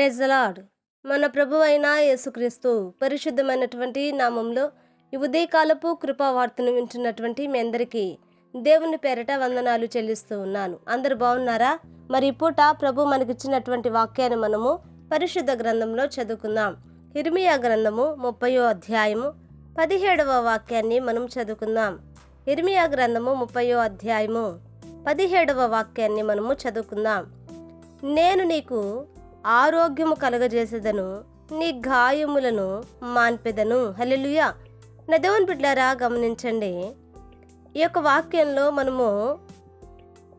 Praise lord మన ప్రభు అయిన యేసుక్రీస్తు పరిశుద్ధమైనటువంటి నామంలో ఈ ఉదయకాలపు కృపావార్తను వింటున్నటువంటి మీ అందరికీ దేవుని పేరట వందనాలు చెల్లిస్తూ ఉన్నాను. అందరు బాగున్నారా? మరి పూట ప్రభు మనకిచ్చినటువంటి వాక్యాన్ని మనము పరిశుద్ధ గ్రంథంలో చదువుకుందాం. హిర్మియా గ్రంథము ముప్పయో అధ్యాయము పదిహేడవ వాక్యాన్ని మనం చదువుకుందాం. ఇర్మియా గ్రంథము ముప్పయో అధ్యాయము పదిహేడవ వాక్యాన్ని మనము చదువుకుందాం. నేను నీకు ఆరోగ్యము కలగజేసేదను నీ గాయములను మాన్పెదను. హల్లెలూయా. నా దేవుని బిడ్డారా గమనించండి. ఈ యొక్క వాక్యంలో మనము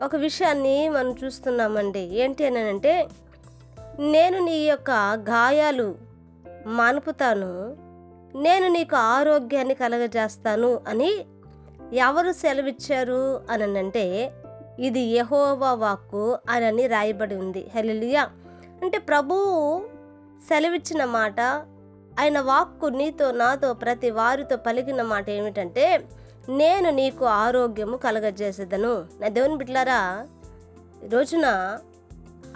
ఒక విషయాన్ని మనం చూస్తున్నామండి. ఏంటి అని అంటే నేను నీ యొక్క గాయాలు మానుపుతాను నేను నీకు ఆరోగ్యాన్ని కలగజేస్తాను అని ఎవరు సెలవిచ్చారు అని అంటే ఇది యహోవా వాక్కు అని రాయబడి ఉంది. హల్లెలూయా. అంటే ప్రభువు సెలవిచ్చిన మాట ఆయన వాక్కు నీతో నాతో ప్రతి వారితో పలికిన మాట ఏమిటంటే నేను నీకు ఆరోగ్యము కలగజేసేదను. నా దేవుని బిడ్లారా రోజున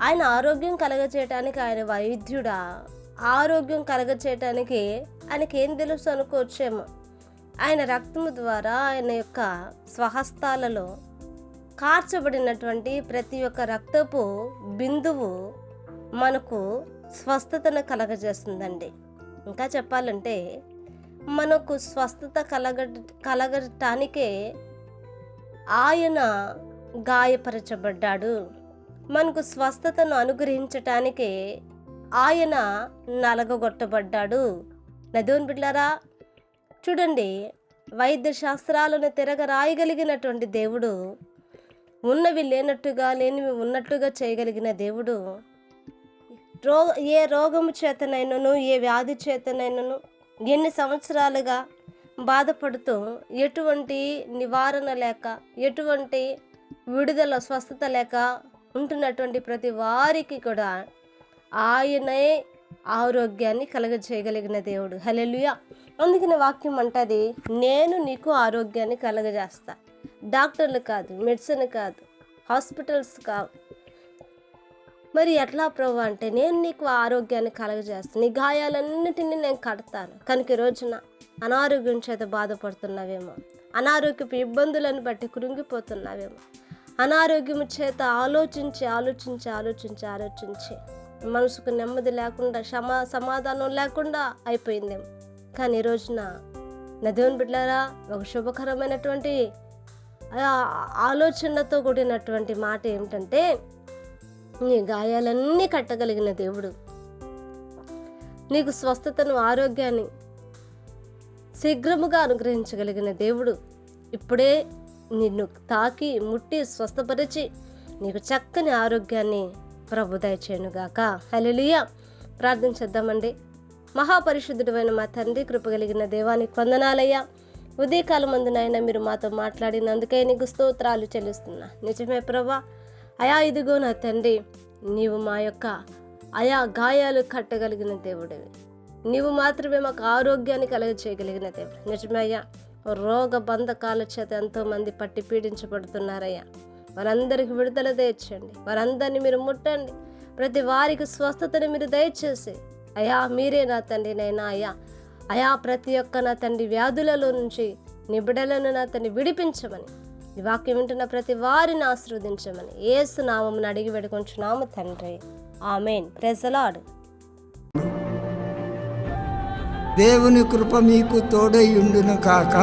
ఆయన ఆరోగ్యం కలగచేయటానికి ఆయన వైద్యుడా? ఆరోగ్యం కలగచేయటానికి ఆయనకి ఏం తెలుసు అనుకోవచ్చేమో. ఆయన రక్తము ద్వారా ఆయన యొక్క స్వహస్తాలలో కార్చబడినటువంటి ప్రతి ఒక్క రక్తపు బిందువు మనకు స్వస్థతను కలగజేస్తుందండి. ఇంకా చెప్పాలంటే మనకు స్వస్థత కలగ కలగటానికే ఆయన గాయపరచబడ్డాడు. మనకు స్వస్థతను అనుగ్రహించటానికే ఆయన నలగగొట్టబడ్డాడు. నదోన్ బిడ్లారా చూడండి వైద్య శాస్త్రాలను తిరగ రాయగలిగినటువంటి దేవుడు ఉన్నవి లేనట్టుగా లేనివి ఉన్నట్టుగా చేయగలిగిన దేవుడు రో ఏ రోగము చేతనైనను ఏ వ్యాధి చేతనైనను ఎన్ని సంవత్సరాలుగా బాధపడుతూ ఎటువంటి నివారణ లేక ఎటువంటి విడుదల స్వస్థత లేక ఉంటున్నటువంటి ప్రతి వారికి కూడా ఆయనే ఆరోగ్యాన్ని కలగజేయగలిగిన దేవుడు. హలెలుయ అందుకని వాక్యం అంటది నేను నీకు ఆరోగ్యాన్ని కలగజేస్తా. డాక్టర్లు కాదు మెడిసిన్ కాదు హాస్పిటల్స్ కావు మరి ఎట్లా ప్రభు అంటే నేను నీకు ఆరోగ్యాన్ని కలగజేస్తాను. నీ గాయాలన్నిటినీ నేను కడతాను. కనుక ఈ రోజున అనారోగ్యం చేత బాధపడుతున్నావేమో అనారోగ్యపు ఇబ్బందులను బట్టి కృంగిపోతున్నావేమో అనారోగ్యం చేత ఆలోచించి ఆలోచించి ఆలోచించి ఆలోచించి మనసుకు నెమ్మది లేకుండా సమా సమాధానం లేకుండా అయిపోయిందేమో. కానీ ఈ రోజున నా దేవుని బిడ్డారా ఒక శుభకరమైనటువంటి ఆలోచనతో కూడినటువంటి మాట ఏమిటంటే నీ గాయాలన్నీ కట్టగలిగిన దేవుడు. నీకు స్వస్థతను ఆరోగ్యాన్ని శీఘ్రముగా అనుగ్రహించగలిగిన దేవుడు. ఇప్పుడే నిన్ను తాకి ముట్టి స్వస్థపరిచి నీకు చక్కని ఆరోగ్యాన్ని ప్రభు దయచేయనుగాక హలిలియ ప్రార్థన చేద్దామండి. మహాపరిశుద్ధుడైన మా తండ్రి కృపగలిగిన దేవానికి వందనాలయ్యా. ఉదయకాలం మందునైనా మీరు మాతో మాట్లాడినందుకే నీకు స్తోత్రాలు చెల్లిస్తున్నా. నిజమే ప్రభా అయా ఇదిగో నా తండ్రి నీవు మా యొక్క అయా గాయాలు కట్టగలిగిన దేవుడివి. నీవు మాత్రమే మాకు ఆరోగ్యాన్ని కలగ చేయగలిగిన దేవుడు. నిజమయ్యా రోగ బంధకాల చేత ఎంతోమంది పట్టి పీడించబడుతున్నారయ్యా. వారందరికి విడుదల దయచేయండి. వారందరినీ మీరు ముట్టండి. ప్రతి వారికి స్వస్థతని మీరు దయచేసి. అయా మీరే నా తండ్రి నైనా అయ్యా అయా ప్రతి ఒక్క నా తండ్రి వ్యాధులలో నుంచి నిబిడలను నా తండ్రి విడిపించమని. ఈ వాక్యం వింటున్న ప్రతి వారిని ఆశీర్వదించమని ఏసు నామమును అడిగి పెడుకుంటున్నాము తండ్రి. ఆమెన్. ప్రెజలాడ్ దేవుని కృప మీకు తోడై ఉండును కాక.